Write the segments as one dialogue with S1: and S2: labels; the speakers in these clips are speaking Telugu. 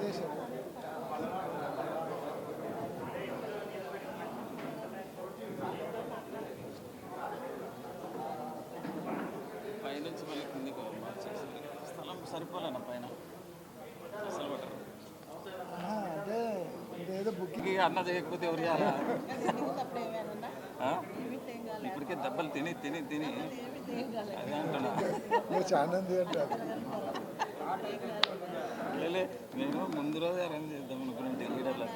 S1: ప్రదేశం
S2: పైనుంచి మళ్ళీ కిందికి మార్చేసి స్థలం సరిపోలేనా పైన? అసలు
S1: ఇదేదో
S2: అన్న చేయకపోతే ఎవరు చేయాలా? ఆ? ఇప్పటికే దెబ్బలు తిని తిని తిని. అదే అంటున్నా
S1: చాలా
S2: లేలే నేను ముందు రోజు అరేంజ్ చేద్దాం అనుకున్నాను లీడర్లో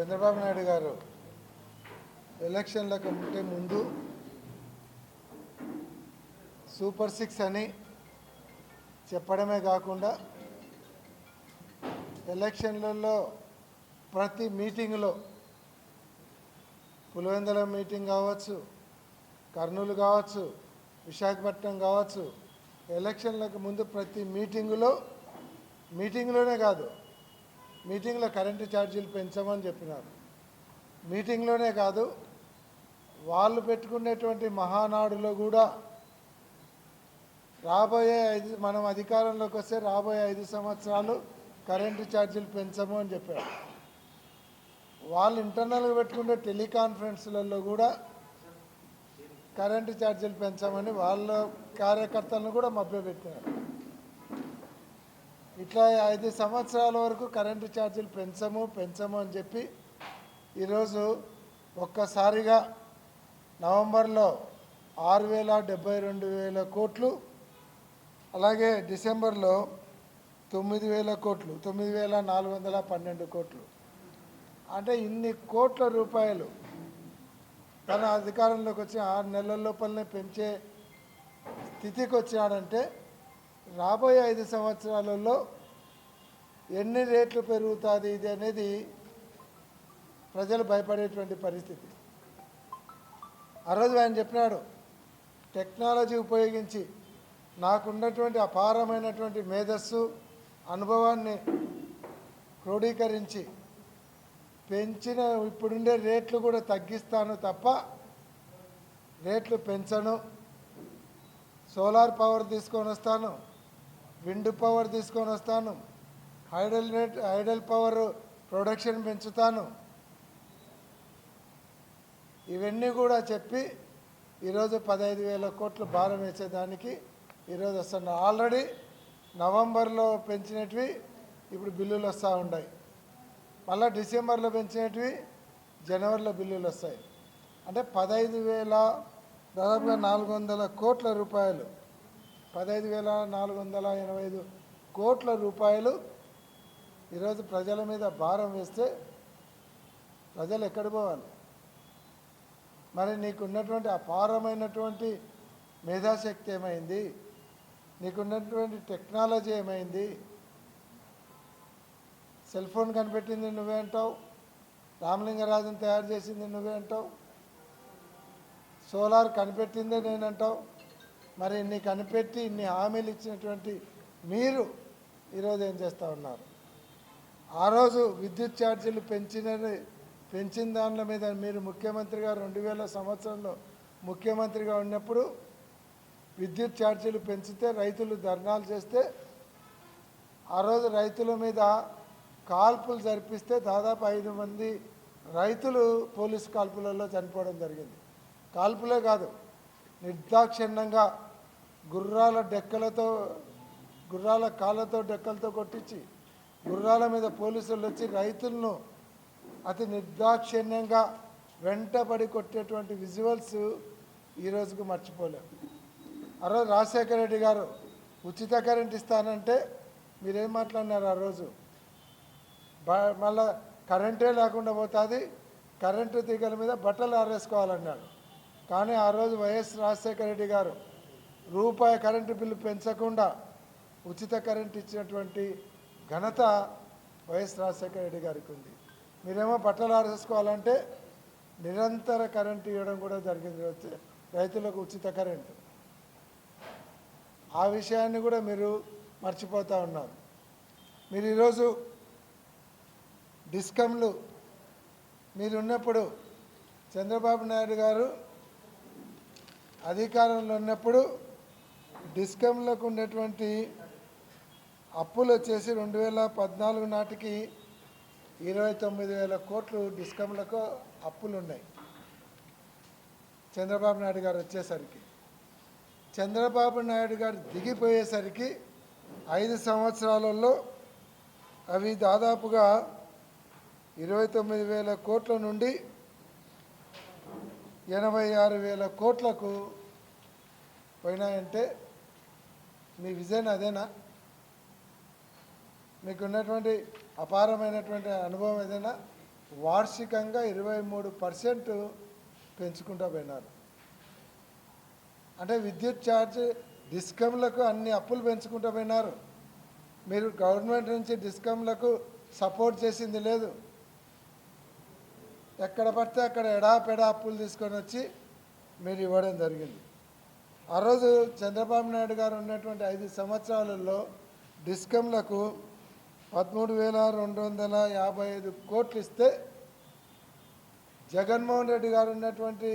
S1: చంద్రబాబు నాయుడు గారు ఎలక్షన్లకు ఉంటే ముందు సూపర్ సిక్స్ అని చెప్పడమే కాకుండా ఎలక్షన్లలో ప్రతి మీటింగ్లో పులివెందుల మీటింగ్ కావచ్చు కర్నూలు కావచ్చు విశాఖపట్నం కావచ్చు ఎలక్షన్లకు ముందు ప్రతి మీటింగులో మీటింగ్లోనే కాదు మీటింగ్లో కరెంటు ఛార్జీలు పెంచమని చెప్పినారు. మీటింగ్లోనే కాదు వాళ్ళు పెట్టుకునేటువంటి మహానాడులో కూడా రాబోయే ఐదు మనం అధికారంలోకి వస్తే రాబోయే ఐదు సంవత్సరాలు కరెంటు ఛార్జీలు పెంచము అని చెప్పారు. వాళ్ళు ఇంటర్నల్గా పెట్టుకునే టెలికాన్ఫరెన్స్లలో కూడా కరెంటు ఛార్జీలు పెంచామని వాళ్ళ కార్యకర్తలను కూడా మభ్యపెట్టినారు. ఇట్లా ఐదు సంవత్సరాల వరకు కరెంటు ఛార్జీలు పెంచము పెంచము అని చెప్పి ఈరోజు ఒక్కసారిగా నవంబర్లో ఆరు వేల డెబ్బై రెండు వేల కోట్లు అలాగే డిసెంబర్లో తొమ్మిది వేల కోట్లు తొమ్మిది వేల నాలుగు వందల పన్నెండు కోట్లు. అంటే ఇన్ని కోట్ల రూపాయలు తన అధికారంలోకి వచ్చిన ఆరు నెలల లోపలనే పెంచే స్థితికి వచ్చినాడంటే రాబోయే ఐదు సంవత్సరాలలో ఎన్ని రేట్లు పెరుగుతుంది ఇది అనేది ప్రజలు భయపడేటువంటి పరిస్థితి. ఆ రోజు ఆయన చెప్పినాడు టెక్నాలజీ ఉపయోగించి నాకున్నటువంటి అపారమైనటువంటి మేధస్సు అనుభవాన్ని క్రోడీకరించి పెంచిన ఇప్పుడుండే రేట్లు కూడా తగ్గిస్తాను తప్ప రేట్లు పెంచను. సోలార్ పవర్ తీసుకొని వస్తాను. విండ్ పవర్ తీసుకొని వస్తాను. Hydel rate hydel power production పెంచుతాను. ఇవన్నీ కూడా చెప్పి ఈరోజు పదహైదు వేల కోట్లు భారం వేసేదానికి ఈరోజు వస్తున్నా. ఆల్రెడీ నవంబర్లో పెంచినటివి ఇప్పుడు బిల్లులు వస్తూ ఉన్నాయి మళ్ళీ డిసెంబర్లో పెంచినటివి జనవరిలో బిల్లులు వస్తాయి. అంటే పదహైదు వేల దాదాపుగా నాలుగు వందల కోట్ల రూపాయలు పదహైదు వేల నాలుగు వందల ఎనభై ఐదు కోట్ల రూపాయలు ఈరోజు ప్రజల మీద భారం వేస్తే ప్రజలు ఎక్కడ పోవాలి? మరి నీకున్నటువంటి అపారమైనటువంటి మేధాశక్తి ఏమైంది? నీకున్నటువంటి టెక్నాలజీ ఏమైంది? సెల్ ఫోన్ కనిపెట్టింది నువ్వే అంటావు? రామలింగరాజుని తయారు చేసింది నువ్వే అంటావు? సోలార్ కనిపెట్టిందే నేనంటావు? మరి ఇన్ని కనిపెట్టి ఇన్ని హామీలు ఇచ్చినటువంటి మీరు ఈరోజు ఏం చేస్తూ ఉన్నారు? ఆ రోజు విద్యుత్ ఛార్జీలు పెంచిన పెంచిన దానిల మీద మీరు ముఖ్యమంత్రిగా రెండు వేల సంవత్సరంలో ముఖ్యమంత్రిగా ఉన్నప్పుడు విద్యుత్ ఛార్జీలు పెంచితే రైతులు ధర్నాలు చేస్తే ఆ రోజు రైతుల మీద కాల్పులు జరిపిస్తే దాదాపు ఐదు మంది రైతులు పోలీసు కాల్పులలో చనిపోవడం జరిగింది. కాల్పులే కాదు నిర్దాక్షిణ్యంగా గుర్రాల డెక్కలతో గుర్రాల కాళ్ళతో డెక్కలతో కొట్టించి గుర్రాల మీద పోలీసులు వచ్చి రైతులను అతి నిర్దాక్షిణ్యంగా వెంటబడి కొట్టేటువంటి విజువల్స్ ఈ రోజుకు మర్చిపోలేం. ఆ రోజు రాజశేఖర రెడ్డి గారు ఉచిత కరెంట్ ఇస్తానంటే మీరేం మాట్లాడినారు ఆ రోజు? మళ్ళా కరెంటే లేకుండా పోతుంది కరెంటు తీగల మీద బట్టలు ఆరేసుకోవాలన్నాడు. కానీ ఆ రోజు వైఎస్ రాజశేఖర రెడ్డి గారు రూపాయి కరెంటు బిల్లు పెంచకుండా ఉచిత కరెంట్ ఇచ్చినటువంటి ఘనత వైఎస్ రాజశేఖర రెడ్డి గారికి ఉంది. మీరేమో బట్టలు ఆరేసుకోవాలంటే నిరంతర కరెంటు ఇవ్వడం కూడా జరిగింది. వచ్చే రైతులకు ఉచిత కరెంటు. ఆ విషయాన్ని కూడా మీరు మర్చిపోతూ ఉన్నారు. మీరు ఈరోజు డిస్కమ్లు మీరు ఉన్నప్పుడు చంద్రబాబు నాయుడు గారు అధికారంలో ఉన్నప్పుడు డిస్కంలకు ఉన్నటువంటి అప్పులు వచ్చేసి రెండు వేల పద్నాలుగు నాటికి ఇరవై తొమ్మిది వేల కోట్లు డిస్కమ్లకు అప్పులు ఉన్నాయి. చంద్రబాబు నాయుడు గారు వచ్చేసరికి. చంద్రబాబు నాయుడు గారు దిగిపోయేసరికి ఐదు సంవత్సరాలలో అవి దాదాపుగా ఇరవై తొమ్మిది వేల కోట్ల నుండి ఎనభై ఆరు వేల కోట్లకు పోయినాయంటే మీ విజయం అదేనా? మీకున్నటువంటి అపారమైనటువంటి అనుభవం ఏదైనా వార్షికంగా ఇరవై మూడు పర్సెంట్ పెంచుకుంటూ పోయినారు. అంటే విద్యుత్ ఛార్జ్ డిస్కమ్లకు అన్ని అప్పులు పెంచుకుంటూ పోయినారు. మీరు గవర్నమెంట్ నుంచి డిస్కమ్లకు సపోర్ట్ చేసింది లేదు. ఎక్కడ పడితే అక్కడ ఎడాపెడా అప్పులు తీసుకొని వచ్చి మీరు ఇవ్వడం జరిగింది. ఆ రోజు చంద్రబాబు నాయుడు గారు ఉన్నటువంటి ఐదు సంవత్సరాలలో డిస్కమ్లకు పదమూడు వేల రెండు వందల యాభై ఐదు కోట్లు ఇస్తే జగన్మోహన్ రెడ్డి గారు ఉన్నటువంటి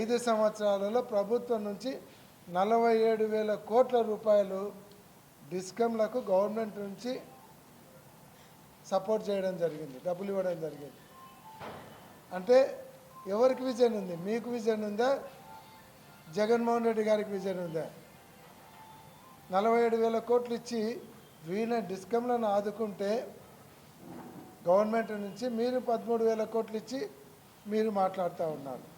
S1: ఐదు సంవత్సరాలలో ప్రభుత్వం నుంచి నలభై ఏడు వేల కోట్ల రూపాయలు డిస్కమ్లకు గవర్నమెంట్ నుంచి సపోర్ట్ చేయడం జరిగింది డబ్బులు ఇవ్వడం జరిగింది. అంటే ఎవరికి విజన్ ఉంది? మీకు విజన్ ఉందా? జగన్మోహన్ రెడ్డి గారికి విజన్ ఉందా? నలభై ఏడు వేల కోట్లు ఇచ్చి వీణ డిస్కమ్లను ఆదుకుంటే గవర్నమెంట్ నుంచి మీరు పదమూడు వేల కోట్లు ఇచ్చి మీరు మాట్లాడుతూ ఉన్నారు.